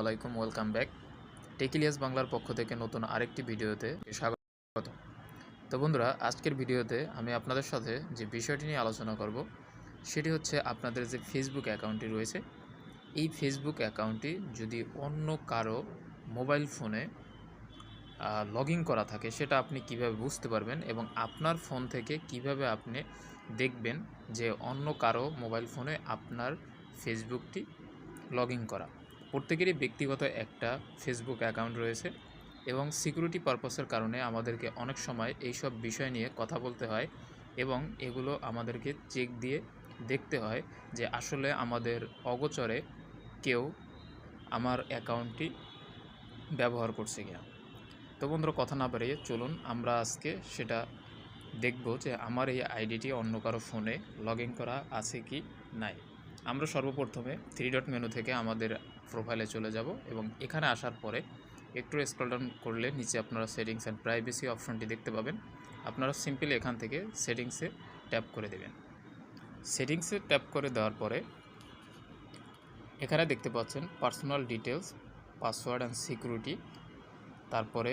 আলাইকুম welcome back. টেকিলিয়াস বাংলার পক্ষ থেকে নতুন আরেকটি ভিডিওতে স্বাগত। তো বন্ধুরা, আজকের ভিডিওতে আমি আপনাদের সাথে যে বিষয়টি নিয়ে আলোচনা করব, সেটি হচ্ছে আপনাদের যে ফেসবুক অ্যাকাউন্টটি রয়েছে, এই ফেসবুক অ্যাকাউন্টটি যদি অন্য কারও মোবাইল ফোনে লগ করা থাকে, সেটা আপনি কীভাবে বুঝতে পারবেন এবং আপনার ফোন থেকে কীভাবে আপনি দেখবেন যে অন্য কারও মোবাইল ফোনে আপনার ফেসবুকটি লগ করা। প্রত্যেকেরই ব্যক্তিগত একটা ফেসবুক অ্যাকাউন্ট রয়েছে এবং সিকিউরিটি পারপাসের কারণে আমাদেরকে অনেক সময় এইসব বিষয় নিয়ে কথা বলতে হয় এবং এগুলো আমাদেরকে চেক দিয়ে দেখতে হয় যে আসলে আমাদের অগোচরে কেউ আমার অ্যাকাউন্টটি ব্যবহার করছে কিনা। তো বন্ধুরা, কথা না বাড়িয়ে চলুন, আমরা আজকে সেটা দেখব যে আমার এই আইডিটি অন্য কারও ফোনে লগ করা আছে কি নাই। আমরা সর্বপ্রথমে থ্রি ডট মেনু থেকে আমাদের প্রোফাইলে চলে যাব এবং এখানে আসার পরে একটু স্ক্রল ডাউন করলে নিচে আপনারা সেটিংস অ্যান্ড প্রাইভেসি অপশনটি দেখতে পাবেন। আপনারা সিম্পলি এখান থেকে সেটিংসে ট্যাপ করে দেবেন। সেটিংসে ট্যাপ করে দেওয়ার পরে এখানে দেখতে পাচ্ছেন personal details password and security তারপরে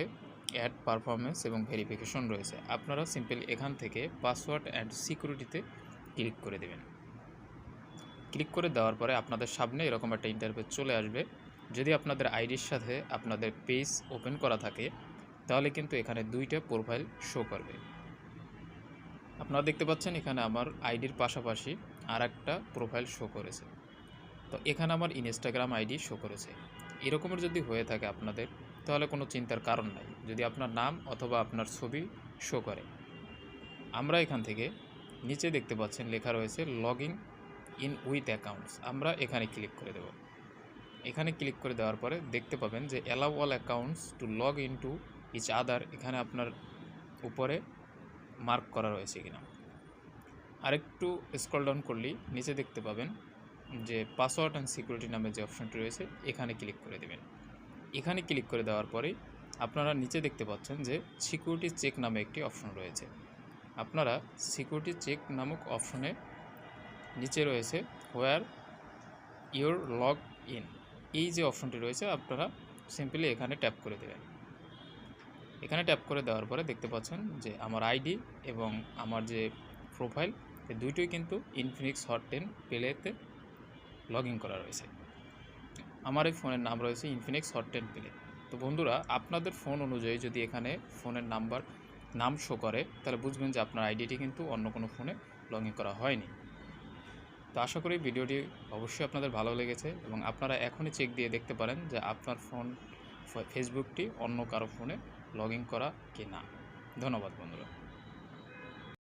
অ্যাড পারফরমেন্স এবং ভেরিফিকেশন রয়েছে। আপনারা সিম্পল এখান থেকে পাসওয়ার্ড অ্যান্ড সিকিউরিটিতে ক্লিক করে দেবেন। ক্লিক করে দেওয়ার পরে আপনাদের সামনে এরকম একটা ইন্টারফেস চলে আসবে। যদি আপনাদের আইডির সাথে আপনাদের পেজ ওপেন করা থাকে, তাহলে কিন্তু এখানে দুইটা প্রোফাইল শো করবে। আপনারা দেখতে পাচ্ছেন এখানে আমার আইডির পাশাপাশি আর একটা প্রোফাইল শো করেছে। তো এখানে আমার ইনস্টাগ্রাম আইডি শো করেছে। এরকমের যদি হয়ে থাকে আপনাদের, তাহলে কোনো চিন্তার কারণ নাই। যদি আপনার নাম অথবা আপনার ছবি শো করে। আমরা এখান থেকে নিচে দেখতে পাচ্ছেন লেখা রয়েছে লগিং ইন উইথ অ্যাকাউন্টস। আমরা এখানে ক্লিক করে দেব। এখানে ক্লিক করে দেওয়ার পরে দেখতে পাবেন যে allow all accounts to log in to each other এখানে আপনার উপরে মার্ক করা রয়েছে কিনা। আরেকটু স্ক্রল ডাউন করলেই নিচে দেখতে পাবেন যে পাসওয়ার্ড অ্যান্ড সিকিউরিটি নামে যে অপশনটি রয়েছে, এখানে ক্লিক করে দেবেন। এখানে ক্লিক করে দেওয়ার পরেই আপনারা নিচে দেখতে পাচ্ছেন যে সিকিউরিটি চেক নামে একটি অপশন রয়েছে। আপনারা সিকিউরিটি চেক নামক অপশনে নিচে রয়েছে হোয়ার ইওর লগ ইন এই যে অপশনটি রয়েছে, আপনারা সিম্পলি এখানে ট্যাপ করে দেবেন। এখানে ট্যাপ করে দেওয়ার পরে দেখতে পাচ্ছেন যে আমার আইডি এবং আমার যে প্রোফাইল এই দুইটোই কিন্তু ইনফিনিক্স হট টেন প্লেতে লগ ইন করা রয়েছে। আমার এই ফোনের নাম রয়েছে ইনফিনিক্স হট টেন প্লে তো বন্ধুরা, আপনাদের ফোন অনুযায়ী যদি এখানে ফোনের নাম্বার নাম শো করে, তাহলে বুঝবেন যে আপনার আইডিটি কিন্তু অন্য কোনো ফোনে লগ ইন করা হয়নি। তো আশা করি ভিডিওটি অবশ্যই আপনাদের ভালো লেগেছে এবং আপনারা এখনই চেক দিয়ে দেখতে পারেন যে আপনার ফোন ফেসবুকটি অন্য কারও ফোনে লগ করা কি না ধন্যবাদ বন্ধুরা।